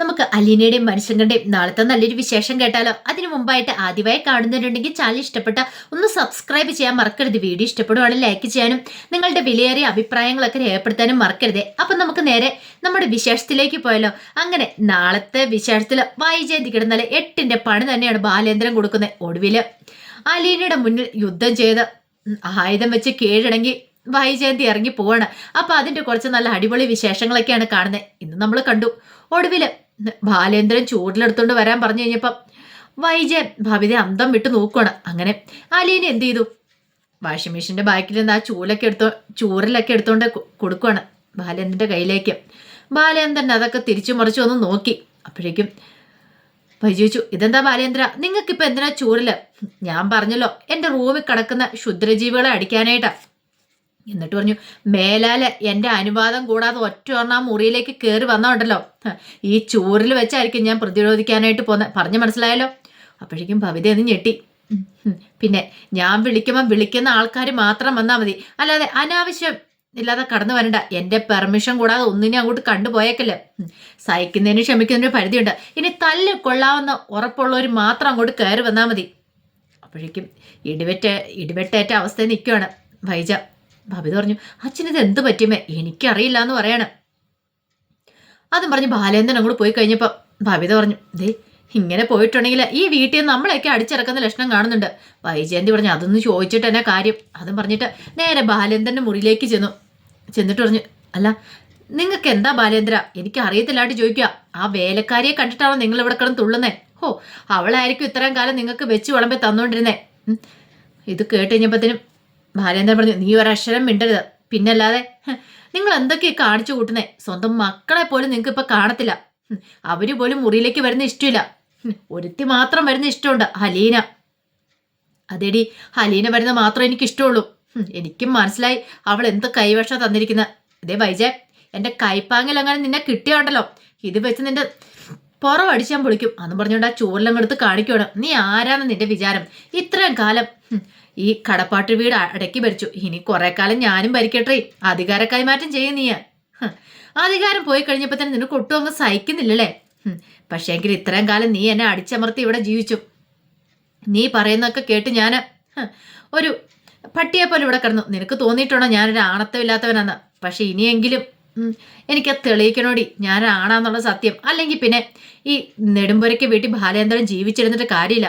നമുക്ക് അലീനയുടെയും മനുഷ്യങ്ങളുടെയും നാളത്തെ നല്ലൊരു വിശേഷം കേട്ടാലോ? അതിനു മുമ്പായിട്ട് ആദ്യമായി കാണുന്നവരുണ്ടെങ്കിൽ ചാനൽ ഇഷ്ടപ്പെട്ട ഒന്ന് സബ്സ്ക്രൈബ് ചെയ്യാൻ മറക്കരുത്. വീഡിയോ ഇഷ്ടപ്പെടുവാണെങ്കിൽ ലൈക്ക് ചെയ്യാനും നിങ്ങളുടെ വിലയേറിയ അഭിപ്രായങ്ങളൊക്കെ രേഖപ്പെടുത്താനും മറക്കരുത്. അപ്പം നമുക്ക് നേരെ നമ്മുടെ വിശേഷത്തിലേക്ക് പോയാലോ? അങ്ങനെ നാളത്തെ വിശേഷത്തിൽ വൈജയന്തി കിടന്നാൽ എട്ടിന്റെ പണി തന്നെയാണ് ബാലേന്ദ്രൻ കൊടുക്കുന്നത്. ഒടുവിൽ അലീനയുടെ മുന്നിൽ യുദ്ധം ചെയ്ത് ആയുധം വെച്ച് കീഴടങ്ങി വൈജയന്തി ഇറങ്ങി പോവാണ്. അപ്പൊ അതിന്റെ കുറച്ച് നല്ല അടിപൊളി വിശേഷങ്ങളൊക്കെയാണ് കാണുന്നത്. ഇന്ന് നമ്മൾ കണ്ടു. ഒടുവിൽ ബാലേന്ദ്രൻ ചൂടിലെടുത്തോണ്ട് വരാൻ പറഞ്ഞു കഴിഞ്ഞപ്പം വൈജയൻ ഭവിത അന്തം വിട്ട് നോക്കണം അങ്ങനെ അലീന എന്ത് ചെയ്തു? വാഷിംഗ് മെഷീന്റെ ബാക്കിൽ നിന്ന് ആ ചൂലൊക്കെ എടുത്തോ ചൂരലൊക്കെ എടുത്തോണ്ട് കൊടുക്കുകയാണ് ബാലേന്ദ്രന്റെ കയ്യിലേക്ക്. ബാലേന്ദ്രൻ അതൊക്കെ തിരിച്ചു മറിച്ചു ഒന്ന് നോക്കി. അപ്പോഴേക്കും ചോദിച്ചു ഇതെന്താ ബാലേന്ദ്ര? നിങ്ങൾക്കിപ്പോൾ എന്തിനാ ചൂരൽ? ഞാൻ പറഞ്ഞല്ലോ എന്റെ റൂമിൽ കിടക്കുന്ന ക്ഷുദ്രജീവികളെ അടിക്കാനായിട്ടാ. എന്നിട്ട് പറഞ്ഞു മേലാൽ എന്റെ അനുവാദം കൂടാതെ ഒറ്റ ഒരെണ്ണം ആ മുറിയിലേക്ക് കയറി വന്നോണ്ടല്ലോ ഈ ചൂറിൽ വെച്ചായിരിക്കും ഞാൻ പ്രതിരോധിക്കാനായിട്ട് പോന്നെ. പറഞ്ഞു മനസ്സിലായല്ലോ? അപ്പോഴേക്കും ഭവിത ഒന്ന് ഞെട്ടി. പിന്നെ ഞാൻ വിളിക്കുമ്പോൾ വിളിക്കുന്ന ആൾക്കാർ മാത്രം വന്നാൽ മതി. അല്ലാതെ അനാവശ്യം ഇല്ലാതെ കടന്നു വരണ്ട. എന്റെ പെർമിഷൻ കൂടാതെ ഒന്നിനെ അങ്ങോട്ട് കണ്ടുപോയേക്കല്ലേ. സഹിക്കുന്നതിന് ക്ഷമിക്കുന്നതിന് പരിധിയുണ്ട്. ഇനി തല്ല് കൊള്ളാവുന്ന ഉറപ്പുള്ളവർ മാത്രം അങ്ങോട്ട് കയറി വന്നാൽ മതി. അപ്പോഴേക്കും ഇടിവെറ്റ ഇടിവെട്ടേറ്റ അവസ്ഥയിൽ നിൽക്കുകയാണ് വൈജ. ഭവിത പറഞ്ഞു അച്ഛനിത് എന്ത് പറ്റിയമേ എനിക്കറിയില്ല എന്ന് പറയണം. അതും പറഞ്ഞ് ബാലേന്ദ്രൻ അങ്ങോട്ട് പോയി കഴിഞ്ഞപ്പോൾ ഭവിത പറഞ്ഞു ദേ ഇങ്ങനെ പോയിട്ടുണ്ടെങ്കിൽ ഈ വീട്ടിൽ നിന്ന് നമ്മളെയൊക്കെ അടിച്ചിറക്കുന്ന ലക്ഷണം കാണുന്നുണ്ട്. വൈജയന്തി പറഞ്ഞു അതൊന്ന് ചോദിച്ചിട്ട് തന്നെ കാര്യം? അതും പറഞ്ഞിട്ട് നേരെ ബാലേന്ദ്രന്റെ മുറിയിലേക്ക് ചെന്നു. ചെന്നിട്ട് പറഞ്ഞു അല്ല നിങ്ങൾക്ക് എന്താ ബാലേന്ദ്ര? എനിക്ക് അറിയത്തില്ലാണ്ട് ചോദിക്കുക. ആ വേലക്കാരിയെ കണ്ടിട്ടാണോ നിങ്ങൾ ഇവിടെ കിടന്ന് തുള്ളുന്നേ? ഓ അവളായിരിക്കും ഇത്രയും കാലം നിങ്ങൾക്ക് വെച്ച് വിളമ്പി തന്നുകൊണ്ടിരുന്നേ ഇത് കേട്ട് കഴിഞ്ഞപ്പോഴത്തേനും ബാലേന്ദ്രൻ പറഞ്ഞു നീ ഒരക്ഷരം മിണ്ടരുത്. പിന്നല്ലാതെ നിങ്ങൾ എന്തൊക്കെയാ കാണിച്ചു കൂട്ടുന്നേ? സ്വന്തം മക്കളെ പോലും നിങ്ങൾക്ക് ഇപ്പൊ കാണത്തില്ല. അവർ പോലും മുറിയിലേക്ക് വരുന്ന ഇഷ്ടമില്ല ഒരുത്തി മാത്രം വരുന്ന ഇഷ്ടമുണ്ട് ഹലീന. അതേടി ഹലീന വരുന്ന മാത്രം എനിക്ക് ഇഷ്ടമുള്ളൂ എനിക്കും മനസ്സിലായി അവൾ എന്ത് കൈവശം തന്നിരിക്കുന്ന. ഇതേ വൈജ എന്റെ കൈപ്പാങ്ങിൽ അങ്ങനെ നിന്നെ കിട്ടിയാണ്ടല്ലോ. ഇത് വെച്ച് നിന്റെ പുറമടിച്ചാൻ പൊളിക്കും അന്ന് പറഞ്ഞുകൊണ്ട് ആ ചൂരിലങ്ങെടുത്ത് കാണിക്കണം നീ ആരാന്ന് നിന്റെ വിചാരം? ഇത്രയും കാലം ഈ കടപ്പാട്ട് വീട് അടക്കി ഭരിച്ചു. ഇനി കുറെ കാലം ഞാനും ഭരിക്കട്ടെ. അധികാര കൈമാറ്റം ചെയ്യും നീ. അധികാരം പോയി കഴിഞ്ഞപ്പോ തന്നെ നിനക്ക് ഒട്ടും അങ്ങ് സഹിക്കുന്നില്ലല്ലേ? പക്ഷേ എങ്കിൽ ഇത്രയും കാലം നീ എന്നെ അടിച്ചമർത്തി ഇവിടെ ജീവിച്ചു. നീ പറയുന്നതൊക്കെ കേട്ട് ഞാൻ ഒരു പട്ടിയെ പോലെ ഇവിടെ കിടന്നു. നിനക്ക് തോന്നിയിട്ടുണ്ടോ ഞാനൊരു ആണത്തമില്ലാത്തവനാന്ന്? പക്ഷെ ഇനിയെങ്കിലും ഉം, എനിക്കത് തെളിയിക്കണോടി? ഞാൻ ആണാന്നുള്ള സത്യം. അല്ലെങ്കിൽ പിന്നെ ഈ നെടുമ്പുരയ്ക്ക് വീട്ടിൽ ബാലേന്ദ്രൻ ജീവിച്ചിരുന്നിട്ട് കാര്യമില്ല.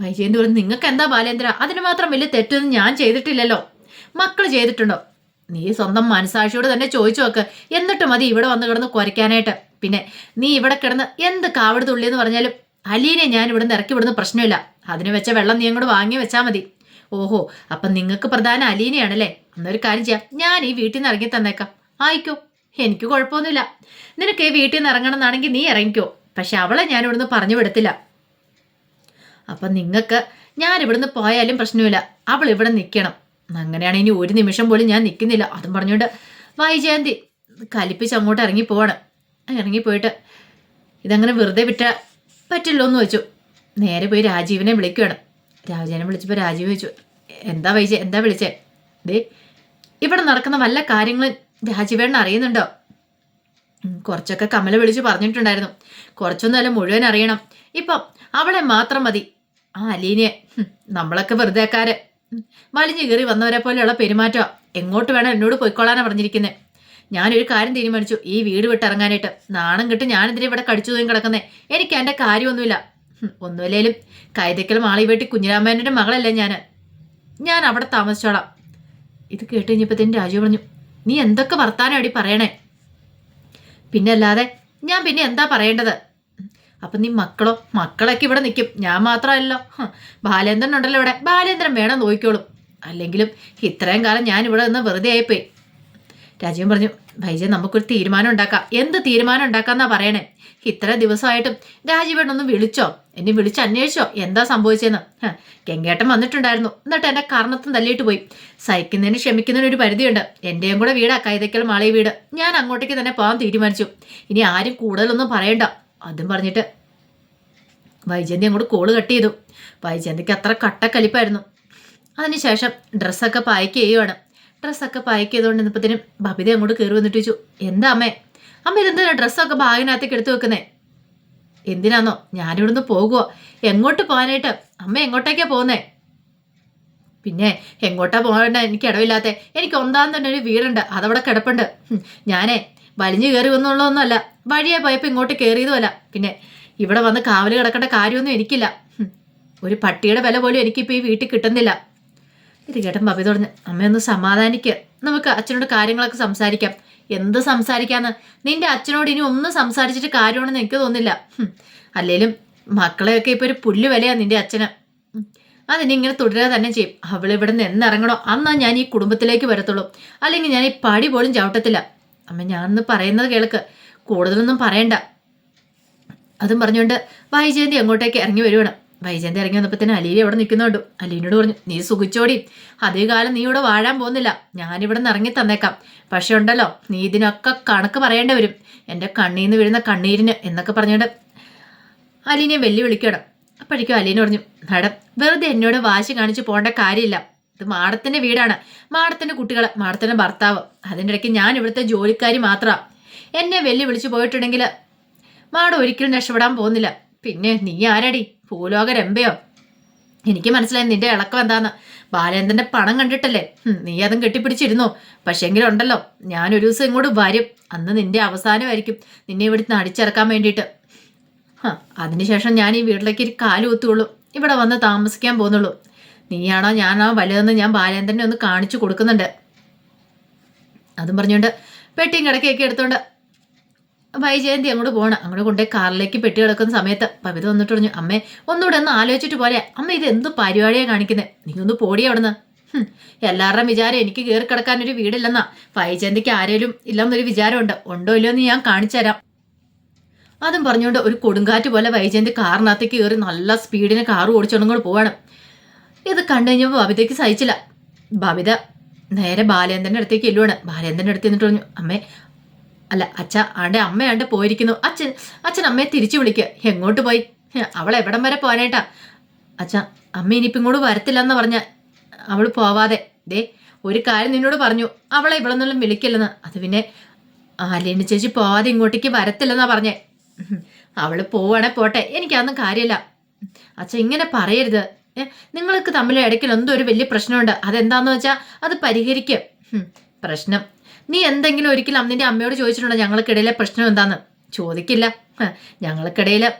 വൈജയന്തി പറഞ്ഞു നിങ്ങൾക്ക് എന്താ ബാലേന്ദ്ര? അതിന് മാത്രം വലിയ തെറ്റൊന്നും ഞാൻ ചെയ്തിട്ടില്ലല്ലോ. മക്കൾ ചെയ്തിട്ടുണ്ടോ? നീ സ്വന്തം മനസാക്ഷിയോട് തന്നെ ചോദിച്ചു നോക്ക്. എന്നിട്ട് മതി ഇവിടെ വന്ന് കിടന്ന് കുരയ്ക്കാനായിട്ട്. പിന്നെ നീ ഇവിടെ കിടന്ന് എന്ത് കാവട് തുള്ളിയെന്ന് പറഞ്ഞാലും അലീനെ ഞാൻ ഇവിടുന്ന് ഇറക്കി വിടുന്ന പ്രശ്നമില്ല. അതിന് വെച്ച വെള്ളം നീ അങ്ങോട്ട് വാങ്ങി വെച്ചാൽ മതി. ഓഹോ അപ്പം നിങ്ങൾക്ക് പ്രധാന അലീനയാണല്ലേ? എന്നൊരു കാര്യം ചെയ്യാം. ഞാൻ ഈ വീട്ടിൽ നിന്ന് ഇറങ്ങി തന്നേക്കാം. ആയിക്കോ എനിക്ക് കുഴപ്പമൊന്നുമില്ല. നിനക്ക് വീട്ടിൽ നിന്ന് ഇറങ്ങണം എന്നാണെങ്കിൽ നീ ഇറങ്ങിക്കോ. പക്ഷെ അവളെ ഞാൻ ഇവിടുന്ന് പറഞ്ഞു വിടത്തില്ല. അപ്പം നിങ്ങൾക്ക് ഞാൻ ഇവിടുന്ന് പോയാലും പ്രശ്നമില്ല. അവൾ ഇവിടെ നിൽക്കണം. അങ്ങനെയാണ് ഇനി ഒരു നിമിഷം പോലും ഞാൻ നിൽക്കുന്നില്ല. അതും പറഞ്ഞുകൊണ്ട് വൈജയന്തി കലിപ്പിച്ച് അങ്ങോട്ട് ഇറങ്ങി പോവാണ്. ഇറങ്ങിപ്പോയിട്ട് ഇതങ്ങനെ വെറുതെ വിട്ട പറ്റില്ലോ എന്ന് വെച്ചു. നേരെ പോയി രാജീവിനെ വിളിക്കുകയാണ്. രാജീവിനെ വിളിച്ചപ്പോൾ രാജീവ് ചോദിച്ചു എന്താ വൈജ എന്താ വിളിച്ചേ? ദേ ഇവിടെ നടക്കുന്ന വല്ല കാര്യങ്ങളും രാജീവേണ്ണ അറിയുന്നുണ്ടോ? കുറച്ചൊക്കെ കമല വിളിച്ച് പറഞ്ഞിട്ടുണ്ടായിരുന്നു. കുറച്ചൊന്നുമല്ല മുഴുവൻ അറിയണം. ഇപ്പം അവളെ മാത്രം മതി. ആ അലീനയെ. നമ്മളൊക്കെ വെറുതെക്കാര് വലിഞ്ഞു കയറി വന്നവരെ പോലെയുള്ള പെരുമാറ്റം എങ്ങോട്ട് വേണം എന്നോട് പോയിക്കൊള്ളാനാണ് പറഞ്ഞിരിക്കുന്നത് ഞാനൊരു കാര്യം തീരുമാനിച്ചു. ഈ വീട് വിട്ടിറങ്ങാനായിട്ട്. നാണം കിട്ടി ഞാനെതിരെ ഇവിടെ കടിച്ചു തൂങ്ങി കിടക്കുന്നേ? എനിക്ക് എന്റെ കാര്യമൊന്നുമില്ല. ഒന്നുമില്ലേലും കൈതക്കൽ മാളി വീട്ടി കുഞ്ഞിരാമേന്റെ മകളല്ലേ ഞാൻ ഞാൻ അവിടെ താമസിച്ചോളാം. ഇത് കേട്ട് കഴിഞ്ഞപ്പോഴത്തേനും രാജു പറഞ്ഞു നീ എന്തൊക്കെ വർത്താനടി പറയണേ? പിന്നെ അല്ലാതെ ഞാൻ പിന്നെ എന്താ പറയേണ്ടത്? അപ്പൊ നീ മക്കളോ മക്കളൊക്കെ ഇവിടെ നിൽക്കും ഞാൻ മാത്രമല്ലോ ബാലേന്ദ്രൻ ഉണ്ടല്ലോ ഇവിടെ. ബാലേന്ദ്രൻ വേണം നോക്കിക്കോളും. അല്ലെങ്കിലും ഇത്രയും കാലം ഞാൻ ഇവിടെ നിന്ന് വെറുതെ ആയിപ്പോയി. രാജീവൻ പറഞ്ഞു ഭൈജൻ നമുക്കൊരു തീരുമാനം ഉണ്ടാക്കാം. എന്ത് തീരുമാനം ഉണ്ടാക്കാന്നാ പറയണേ? ഇത്ര ദിവസമായിട്ടും രാജീവേട്ടൻ ഒന്ന് വിളിച്ചോ? എന്നെ വിളിച്ച് അന്വേഷിച്ചോ? എന്താ സംഭവിച്ചതെന്ന് ഗംഗേട്ടൻ വന്നിട്ടുണ്ടായിരുന്നു. എന്നിട്ട് എന്നെ കർണത്തും തല്ലിയിട്ട് പോയി. സഹിക്കുന്നതിന് ക്ഷമിക്കുന്നതിന് ഒരു പരിധിയുണ്ട്. എന്റെയും കൂടെ വീടാ കൈതക്കൽ മാളി വീട്. ഞാൻ അങ്ങോട്ടേക്ക് തന്നെ പോകാൻ തീരുമാനിച്ചു. ഇനി ആരും കൂടുതലൊന്നും പറയണ്ട. അതും പറഞ്ഞിട്ട് വൈജയന്തി അങ്ങോട്ട് കോൾ കട്ട് ചെയ്തു. വൈജയന്തിക്ക് അത്ര കട്ടക്കലിപ്പായിരുന്നു. അതിനുശേഷം ഡ്രസ്സൊക്കെ പായ്ക്ക് ചെയ്യുവാണ്. ഡ്രസ്സൊക്കെ പായ്ക്ക് ചെയ്തുകൊണ്ട് നിന്നപ്പോഴത്തേനും ബബിത അങ്ങോട്ട് കയറി വന്നിട്ട് ചോദിച്ചു എന്താ അമ്മേ? അമ്മ ഇതെന്താ ഡ്രസ്സൊക്കെ ബാഗിനകത്തേക്ക് എടുത്തു വെക്കുന്നേ? എന്തിനാന്നോ? ഞാനിവിടുന്ന് പോകുമോ എങ്ങോട്ട് പോകാനായിട്ട്? അമ്മ എങ്ങോട്ടേക്കാ പോകുന്നേ? പിന്നെ എങ്ങോട്ടാ പോകണ്ട? എനിക്ക് ഇടവില്ലാത്ത. എനിക്ക് ഒന്നാം തന്നെ ഒരു വീടുണ്ട്. അതവിടെ കിടപ്പുണ്ട്. ഞാനേ വലിഞ്ഞു കയറി വന്നുള്ളതൊന്നുമല്ല. വഴിയെ പോയപ്പോൾ ഇങ്ങോട്ട് കയറിയതുമല്ല പിന്നെ ഇവിടെ വന്ന് കാവൽ കിടക്കേണ്ട കാര്യമൊന്നും എനിക്കില്ല. ഒരു പട്ടിയുടെ വില പോലും എനിക്കിപ്പോൾ ഈ വീട്ടിൽ കിട്ടുന്നില്ല. ഇത് കേട്ടൻ ബബി തുടഞ്ഞ് അമ്മയൊന്ന് സമാധാനിക്കുക നമുക്ക് അച്ഛനോട് കാര്യങ്ങളൊക്കെ സംസാരിക്കാം. എന്ത് സംസാരിക്കാന്ന്? നിന്റെ അച്ഛനോട് ഇനി ഒന്നും സംസാരിച്ചിട്ട് കാര്യമാണെന്ന് എനിക്ക് തോന്നില്ല അല്ലേലും മക്കളെയൊക്കെ ഇപ്പൊ ഒരു പുല്ല് വിലയാ നിന്റെ അച്ഛന്. അതിനി ഇങ്ങനെ തുടരുക തന്നെ ചെയ്യും. അവൾ ഇവിടെ നിന്ന് എന്നിറങ്ങണോ അന്നാ ഞാൻ ഈ കുടുംബത്തിലേക്ക് വരത്തുള്ളൂ. അല്ലെങ്കിൽ ഞാൻ ഈ പടി പോലും ചവിട്ടത്തില്ല. അമ്മ ഞാനൊന്ന് പറയുന്നത് കേൾക്ക്. കൂടുതലൊന്നും പറയണ്ട. അതും പറഞ്ഞുകൊണ്ട് വൈജയന്തി അങ്ങോട്ടേക്ക് ഇറങ്ങി വരുവാണ്. വൈജയന്തി ഇറങ്ങി വന്നപ്പോൾ തന്നെ അലീന അവിടെ നിൽക്കുന്നുണ്ട് അലീനോട് പറഞ്ഞു നീ സുഖിച്ചോടി. അധികകാലം നീ ഇവിടെ വാഴാൻ പോകുന്നില്ല. ഞാനിവിടെ നിന്ന് ഇറങ്ങി തന്നേക്കാം. പക്ഷെ ഉണ്ടല്ലോ നീ ഇതിനൊക്കെ കണക്ക് പറയേണ്ടി വരും. എന്റെ കണ്ണീന്ന് നിന്ന് വീഴുന്ന കണ്ണീരിന് എന്നൊക്കെ പറഞ്ഞുകൊണ്ട് അലീനെ വെല്ലുവിളിക്കണം അപ്പോഴേക്കും അലീന പറഞ്ഞു മാഡം വെറുതെ എന്നോട് വാശി കാണിച്ച് പോകേണ്ട കാര്യമില്ല. ഇത് മാടത്തിന്റെ വീടാണ്. മാടത്തിന്റെ കുട്ടികൾ മാടത്തിന്റെ ഭർത്താവ്. അതിന്റെ ഇടയ്ക്ക് ഞാൻ ഇവിടുത്തെ ജോലിക്കാരി മാത്രമാണ് എന്നെ വെല്ലുവിളിച്ച് പോയിട്ടുണ്ടെങ്കിൽ മാഡം ഒരിക്കലും രക്ഷപ്പെടാൻ പോകുന്നില്ല. പിന്നെ നീ ആരടി? ഭൂലോക രമ്പയോ? എനിക്ക് മനസ്സിലായി നിന്റെ ഇളക്കം എന്താന്ന്. ബാലേന്ദ്രന്റെ പണം കണ്ടിട്ടല്ലേ? നീ അതും കെട്ടിപ്പിടിച്ചിരുന്നു? പക്ഷെങ്കിലും ഉണ്ടല്ലോ ഞാൻ ഒരു ദിവസം ഇങ്ങോട്ട് വരും. അന്ന് നിന്റെ അവസാനമായിരിക്കും നിന്നെ ഇവിടുന്ന് അടിച്ചിറക്കാൻ വേണ്ടിയിട്ട്. അതിനുശേഷം ഞാൻ ഈ വീട്ടിലേക്ക് ഒരു കാൽ ഒത്തുള്ളൂ ഇവിടെ വന്ന് താമസിക്കാൻ പോകുന്നുള്ളൂ. നീയാണോ ഞാനോ വലുതെന്ന് ഞാൻ ബാലേന്ദ്രനെ ഒന്ന് കാണിച്ചു കൊടുക്കുന്നുണ്ട്. അതും പറഞ്ഞുകൊണ്ട് പെട്ടിയും കിടക്കയൊക്കെ എടുത്തോണ്ട് വൈജയന്തി അങ്ങോട്ട് പോകണം അങ്ങോട്ട് കൊണ്ടേ കാറിലേക്ക് പെട്ടി കിടക്കുന്ന സമയത്ത് പവിത വന്നിട്ട് പറഞ്ഞു അമ്മേ ഒന്നുകൂടെ ഒന്ന് ആലോചിച്ചിട്ട് പോലെ അമ്മ ഇത് എന്ത് പരിപാടിയാണ് കാണിക്കുന്നത് നീ ഒന്ന് പോടി അവിടുന്ന്. ഹും, എല്ലാവരുടെയും വിചാരം എനിക്ക് കയറി കിടക്കാൻ ഒരു വീടില്ലെന്നാ. വൈജയന്തിക്ക് ആരേലും ഇല്ലെന്നൊരു വിചാരമുണ്ട്. ഉണ്ടോ ഇല്ലയോ എന്ന് ഞാൻ കാണിച്ചുതരാം അതും പറഞ്ഞുകൊണ്ട് ഒരു കൊടുങ്കാറ്റ് പോലെ വൈജയന്തി കാറിനകത്തേക്ക് കയറി നല്ല സ്പീഡിന് കാർ ഓടിച്ചോണ്ടും പോവാണ്. ഇത് കണ്ടു കഴിഞ്ഞപ്പോൾ ബബിതയ്ക്ക് സഹിച്ചില്ല. ബബിത നേരെ ബാലേന്ദ്രന്റെ അടുത്തേക്ക് എല്ലുവാണ് ബാലേന്ദ്രന്റെ അടുത്ത് നിന്നിട്ട് പറഞ്ഞു അമ്മേ അല്ല അച്ഛ ആണ്ടെ അമ്മയാണ്ട് പോയിരിക്കുന്നു. അച്ഛൻ അച്ഛൻ അമ്മയെ തിരിച്ചു വിളിക്കുക എങ്ങോട്ട് പോയി? അവൾ എവിടം വരെ പോകാനായിട്ടാ? അച്ഛ അമ്മ ഇനിയിപ്പം ഇങ്ങോട്ട് വരത്തില്ലെന്ന് പറഞ്ഞ അവൾ പോവാതെ. ദേ ഒരു കാര്യം നിന്നോട് പറഞ്ഞു. അവളെ ഇവിടെ നിന്നും വിളിക്കില്ലെന്ന്. അത് പിന്നെ ആലേണി ചേച്ചി പോവാതെ ഇങ്ങോട്ടേക്ക് വരത്തില്ലെന്നാ പറഞ്ഞേ. അവൾ പോവാണെ പോട്ടെ. എനിക്കതൊന്നും കാര്യമില്ല അച്ഛ ഇങ്ങനെ പറയരുത്. നിങ്ങൾക്ക് തമ്മിൽ ഇടയ്ക്കിൽ എന്തോ ഒരു വലിയ പ്രശ്നമുണ്ട്. അതെന്താന്ന് വെച്ചാൽ അത് പരിഹരിക്കും. പ്രശ്നം നീ എന്തെങ്കിലും ഒരിക്കലും അന്നിന്റെ അമ്മയോട് ചോദിച്ചിട്ടുണ്ടോ ഞങ്ങൾക്കിടയിലെ പ്രശ്നം എന്താന്ന്? ചോദിക്കില്ല. ഞങ്ങൾക്കിടയിൽ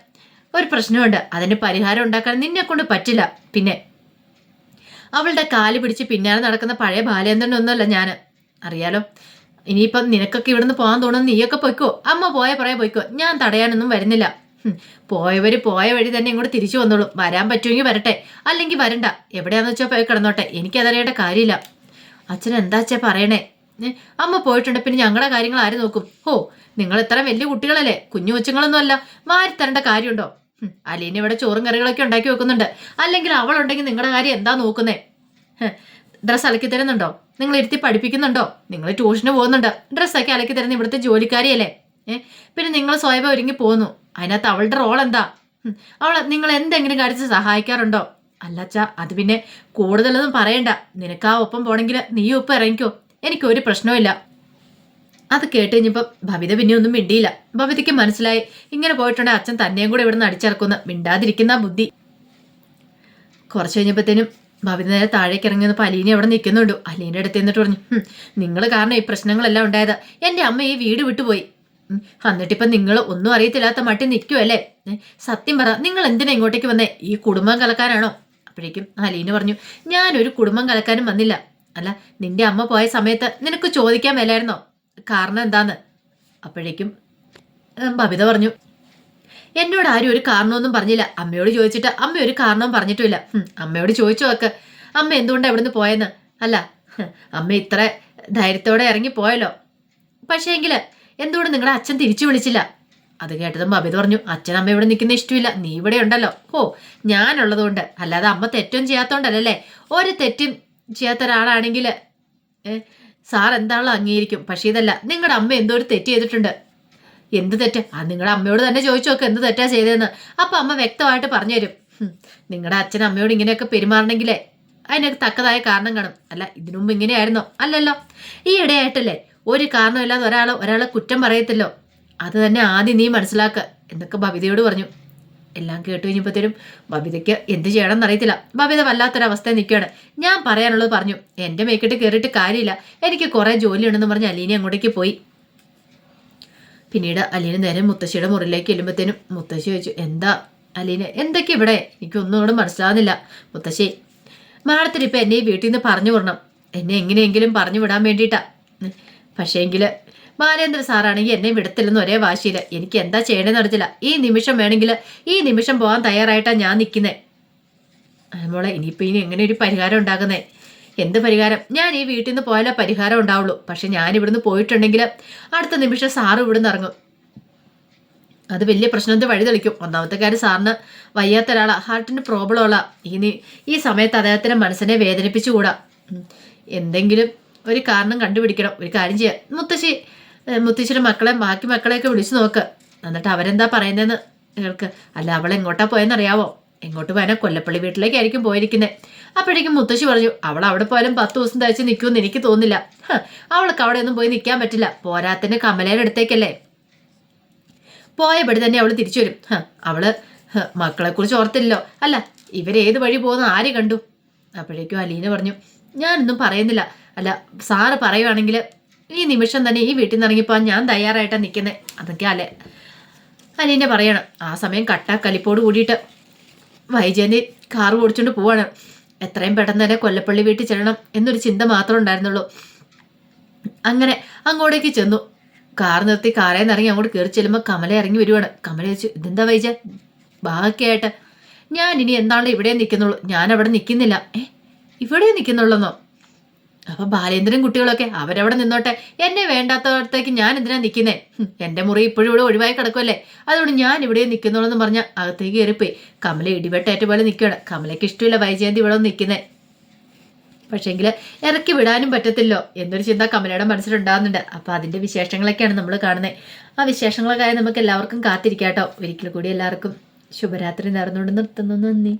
ഒരു പ്രശ്നമുണ്ട്. അതിന് പരിഹാരം ഉണ്ടാക്കാൻ നിന്നെ കൊണ്ട് പറ്റില്ല. പിന്നെ? അവളുടെ കാൽ പിടിച്ച് പിന്നാലെ നടക്കുന്ന പഴയ ബാലേന്ദ്രനൊന്നുമല്ല ഞാൻ അറിയാലോ? ഇനിയിപ്പം നിനക്കൊക്കെ ഇവിടുന്ന് പോകാൻ തോന്നുന്നു നീയൊക്കെ പൊയ്ക്കോ. അമ്മ പോയ പറയാ പൊയ്ക്കോ. ഞാൻ തടയാനൊന്നും വരുന്നില്ല. പോയവർ പോയ വഴി തന്നെ ഇങ്ങോട്ട് തിരിച്ചു വന്നോളൂ. വരാൻ പറ്റുമെങ്കിൽ വരട്ടെ. അല്ലെങ്കിൽ വരണ്ട. എവിടെയാണെന്ന് വെച്ചാൽ പോയി കിടന്നോട്ടെ. എനിക്കതറിയേണ്ട കാര്യമില്ല. അച്ഛൻ എന്താ പറയണേ? അമ്മ പോയിട്ടുണ്ട് പിന്നെ ഞങ്ങളുടെ കാര്യങ്ങൾ ആര് നോക്കും? ഓ നിങ്ങൾ ഇത്ര വലിയ കുട്ടികളല്ലേ? കുഞ്ഞു കൊച്ചുങ്ങളൊന്നും അല്ല മാറി തരേണ്ട കാര്യമുണ്ടോ? അലീന ഇവിടെ ചോറും കറികളൊക്കെ ഉണ്ടാക്കി വെക്കുന്നുണ്ട്. അല്ലെങ്കിൽ അവളുണ്ടെങ്കിൽ നിങ്ങളുടെ കാര്യം എന്താ നോക്കുന്നേ? ഡ്രസ്സ് അലക്കി തരുന്നുണ്ടോ? നിങ്ങൾ ഇരുത്തി പഠിപ്പിക്കുന്നുണ്ടോ? നിങ്ങൾ ട്യൂഷന് പോകുന്നുണ്ട്. ഡ്രസ്സൊക്കെ അലക്കി തരുന്ന ഇവിടുത്തെ ജോലിക്കാരിയല്ലേ? പിന്നെ നിങ്ങൾ സ്വയം ഒരുങ്ങി പോകുന്നു അതിനകത്ത് അവളുടെ റോൾ എന്താ? അവൾ നിങ്ങൾ എന്തെങ്കിലും കാര്യത്തിൽ സഹായിക്കാറുണ്ടോ? അല്ലച്ചാ അത് പിന്നെ കൂടുതലൊന്നും പറയണ്ട. നിനക്ക് ആ ഒപ്പം പോണെങ്കിൽ നീ ഒപ്പം ഇറങ്ങിക്കോ. എനിക്കൊരു പ്രശ്നവുമില്ല. അത് കേട്ട് കഴിഞ്ഞപ്പോൾ ഭവിത പിന്നെ ഒന്നും മിണ്ടിയില്ല. ഭവിതയ്ക്ക് മനസ്സിലായി. ഇങ്ങനെ പോയിട്ടുണ്ടെ അച്ഛൻ തന്നെയും കൂടെ ഇവിടുന്ന് അടിച്ചിറക്കുന്ന മിണ്ടാതിരിക്കുന്ന ബുദ്ധി. കുറച്ച് കഴിഞ്ഞപ്പോഴത്തേനും ഭവിത നേരെ താഴേക്ക് ഇറങ്ങിയപ്പോൾ അലീനെ അവിടെ നിൽക്കുന്നുണ്ട്. അലീന്റെ അടുത്ത് എന്നിട്ട് പറഞ്ഞു നിങ്ങൾ കാരണം ഈ പ്രശ്നങ്ങളെല്ലാം ഉണ്ടായത്. എന്റെ അമ്മ ഈ വീട് വിട്ടുപോയി. എന്നിട്ടിപ്പം നിങ്ങൾ ഒന്നും അറിയത്തില്ലാത്ത മട്ടി നിൽക്കുമല്ലേ സത്യം പറ നിങ്ങൾ എന്തിനാ ഇങ്ങോട്ടേക്ക് വന്നേ? ഈ കുടുംബം കലക്കാനാണോ? അപ്പോഴേക്കും അലീന പറഞ്ഞു ഞാനൊരു കുടുംബം കലക്കാനും വന്നില്ല. അല്ല നിന്റെ അമ്മ പോയ സമയത്ത് നിനക്ക് ചോദിക്കാൻ മേലായിരുന്നോ? കാരണം എന്താന്ന്? അപ്പോഴേക്കും ബബിത പറഞ്ഞു എന്നോട് ആരും ഒരു കാരണമൊന്നും പറഞ്ഞില്ല. അമ്മയോട് ചോദിച്ചിട്ട് അമ്മ ഒരു കാരണവും പറഞ്ഞിട്ടില്ല അമ്മയോട് ചോദിച്ചു നോക്ക്. അമ്മ എന്തുകൊണ്ടാണ് ഇവിടുന്ന് പോയെന്ന്? അല്ല അമ്മ ഇത്ര ധൈര്യത്തോടെ ഇറങ്ങി പോയല്ലോ. പക്ഷേ എങ്കിൽ എന്തുകൊണ്ട് നിങ്ങളുടെ അച്ഛൻ തിരിച്ചു വിളിച്ചില്ല? അത് കേട്ടതും ബബിത പറഞ്ഞു അച്ഛൻ അമ്മ ഇവിടെ നിൽക്കുന്ന ഇഷ്ടമില്ല. നീ ഇവിടെ ഉണ്ടല്ലോ. ഓ ഞാനുള്ളതുകൊണ്ട്. അല്ലാതെ അമ്മ തെറ്റും ചെയ്യാത്തതുകൊണ്ടല്ലേ ഒരു തെറ്റും ചെയ്യാത്ത ഒരാളാണെങ്കിൽ സാർ എന്താണല്ലോ അംഗീകരിക്കും. പക്ഷേ ഇതല്ല നിങ്ങളുടെ അമ്മ എന്തോ ഒരു തെറ്റ് ചെയ്തിട്ടുണ്ട്. എന്ത് തെറ്റ്? ആ നിങ്ങളുടെ അമ്മയോട് തന്നെ ചോദിച്ചു നോക്ക് എന്ത് തെറ്റാ ചെയ്തതെന്ന് അപ്പം അമ്മ വ്യക്തമായിട്ട് പറഞ്ഞു തരും. നിങ്ങളുടെ അച്ഛൻ അമ്മയോട് ഇങ്ങനെയൊക്കെ പെരുമാറണമെങ്കിലേ അതിനൊക്കെ തക്കതായ കാരണം കാണും. അല്ല ഇതിനു മുമ്പ് ഇങ്ങനെയായിരുന്നോ? അല്ലല്ലോ. ഈ ഇടയായിട്ടല്ലേ ഒരു കാരണമില്ലാതെ ഒരാൾ ഒരാളെ കുറ്റം പറയത്തില്ലോ. അത് തന്നെ ആദ്യം നീ മനസ്സിലാക്കുക എന്നൊക്കെ ഭവിതയോട് പറഞ്ഞു. എല്ലാം കേട്ട് കഴിഞ്ഞപ്പോഴത്തേനും ബബിതയ്ക്ക് എന്ത് ചെയ്യണമെന്ന് അറിയത്തില്ല. ബബിത വല്ലാത്തൊരവസ്ഥ നിൽക്കുകയാണ്. ഞാൻ പറയാനുള്ളത് പറഞ്ഞു. എന്റെ മേക്കിട്ട് കയറിയിട്ട് കാര്യമില്ല. എനിക്ക് കുറേ ജോലിയുണ്ടെന്ന് പറഞ്ഞ് അലീന അങ്ങോട്ടേക്ക് പോയി. പിന്നീട് അലീന നേരെ മുത്തശ്ശിയുടെ മുറിയിലേക്ക് ചെല്ലുമ്പോഴത്തേനും മുത്തശ്ശി ചോദിച്ചു എന്താ അലീന എന്തൊക്കെ ഇവിടെ? എനിക്കൊന്നും മനസ്സിലാകുന്നില്ല മുത്തശ്ശി മാഡത്തിന് ഇപ്പം എന്നെ ഈ വീട്ടിൽ നിന്ന് പറഞ്ഞു വിടണം. എന്നെ എങ്ങനെയെങ്കിലും പറഞ്ഞു വിടാൻ വേണ്ടിയിട്ടാണ് പക്ഷേങ്കിൽ ബാലേന്ദ്ര സാറാണെങ്കിൽ എന്നെ വിടത്തില്ലെന്ന് ഒരേ വാശിയിൽ എനിക്ക് എന്താ ചെയ്യണമെന്ന് അറിയില്ല ഈ നിമിഷം വേണമെങ്കിൽ ഈ നിമിഷം പോകാൻ തയ്യാറായിട്ടാണ് ഞാൻ നിൽക്കുന്നത് മോളെ ഇനിയിപ്പോൾ ഇനി എങ്ങനെ ഒരു പരിഹാരം ഉണ്ടാകുന്നേ? എന്ത് പരിഹാരം? ഞാൻ ഈ വീട്ടിൽ നിന്ന് പോയാലേ പരിഹാരം ഉണ്ടാവുള്ളൂ. പക്ഷെ ഞാൻ ഇവിടുന്ന് പോയിട്ടുണ്ടെങ്കിൽ അടുത്ത നിമിഷം സാറ് ഇവിടുന്ന് ഇറങ്ങും. അത് വലിയ പ്രശ്നത്തെ വഴി തെളിക്കും. ഒന്നാമത്തെ കാര്യം സാറിന് വയ്യാത്ത ഒരാളാ. ഹാർട്ടിന് പ്രോബ്ലം ഉള്ള ഇനി ഈ സമയത്ത് അദ്ദേഹത്തിന്റെ മനസ്സിനെ വേദനിപ്പിച്ചുകൂടാ. എന്തെങ്കിലും ഒരു കാരണം കണ്ടുപിടിക്കണം. ഒരു കാര്യം ചെയ്യാം. മുത്തശ്ശി മുത്തശ്ശിയുടെ മക്കളെ ബാക്കി മക്കളെയൊക്കെ വിളിച്ചു നോക്ക്. എന്നിട്ട് അവരെന്താ പറയുന്നതെന്ന് കേൾക്ക്. അല്ല അവൾ എങ്ങോട്ടാ പോയെന്നറിയാവോ? എങ്ങോട്ട് പോയാൽ കൊല്ലപ്പള്ളി വീട്ടിലേക്കായിരിക്കും പോയിരിക്കുന്നത് അപ്പോഴേക്കും മുത്തശ്ശി പറഞ്ഞു അവൾ അവിടെ പോയാലും പത്ത് ദിവസം തയ്ച്ച് നിൽക്കുമെന്ന് എനിക്ക് തോന്നില്ല അവൾക്ക് അവിടെ ഒന്നും പോയി നിൽക്കാൻ പറ്റില്ല. പോരാത്തിന് കമലയുടെ അടുത്തേക്കല്ലേ. പോയപടി തന്നെ അവൾ തിരിച്ചു വരും. അവൾ മക്കളെക്കുറിച്ച് ഓർത്തില്ലല്ലോ. അല്ല ഇവരേത് വഴി പോകുന്ന ആര് കണ്ടു? അപ്പോഴേക്കും അലീന പറഞ്ഞു ഞാനൊന്നും പറയുന്നില്ല. അല്ല സാറ് പറയുവാണെങ്കിൽ ഈ നിമിഷം തന്നെ ഈ വീട്ടിൽ നിന്ന് ഇറങ്ങിപ്പോ ഞാൻ തയ്യാറായിട്ടാണ് നിൽക്കുന്നത് അതൊക്കെ അല്ലേ അലീന പറയണം. ആ സമയം കട്ട കലിപ്പോട് കൂടിയിട്ട് വൈജന് കാർ ഓടിച്ചുകൊണ്ട് പോവാണ്. എത്രയും പെട്ടെന്ന് തന്നെ കൊല്ലപ്പള്ളി വീട്ടിൽ ചെല്ലണം എന്നൊരു ചിന്ത മാത്രം ഉണ്ടായിരുന്നുള്ളൂ. അങ്ങനെ അങ്ങോട്ടേക്ക് ചെന്നു. കാർ നിർത്തി കാറേ നിന്ന് ഇറങ്ങി അങ്ങോട്ട് കയറി ചെല്ലുമ്പോൾ കമല ഇറങ്ങി വരുവാണ്. കമല ചോദിച്ചു ഇതെന്താ വൈജ ബാക്കിയായിട്ട്? ഞാൻ ഇനി എന്താണ് ഇവിടെ നിൽക്കുന്നുള്ളൂ ഞാൻ അവിടെ നിൽക്കുന്നില്ല ഏ ഇവിടെ നിൽക്കുന്നുള്ളൂന്നോ അപ്പൊ ബാലേന്ദ്രൻ കുട്ടികളൊക്കെ അവരവിടെ നിന്നോട്ടെ. എന്നെ വേണ്ടാത്തടത്തേക്ക് ഞാൻ എന്തിനാ നിൽക്കുന്നേ എന്റെ മുറി ഇപ്പോഴും ഇവിടെ ഒഴിവായി കിടക്കുമല്ലേ അതുകൊണ്ട് ഞാൻ ഇവിടെ നിൽക്കുന്നുള്ളൂ എന്ന് പറഞ്ഞ അകത്തേക്ക് കയറിപ്പോയി. കമല ഇടിവെട്ടേറ്റ പോലെ നിൽക്കുകയാണ് കമലയ്ക്ക് ഇഷ്ടമില്ല വൈജയന്തി ഇവിടെ നിൽക്കുന്നേ പക്ഷേങ്കിൽ ഇറക്കി വിടാനും പറ്റത്തില്ലോ. എന്നൊരു ചിന്ത കമലയുടെ മനസ്സിലുണ്ടാകുന്നുണ്ട് അപ്പോൾ അതിന്റെ വിശേഷങ്ങളൊക്കെയാണ് നമ്മൾ കാണുന്നത് ആ വിശേഷങ്ങളൊക്കെ ആയി നമുക്ക് എല്ലാവർക്കും കാത്തിരിക്കാം കേട്ടോ ഒരിക്കൽ കൂടി എല്ലാവർക്കും ശുഭരാത്രി നേർന്നുകൊണ്ട് നിർത്തുന്നു. നന്ദി.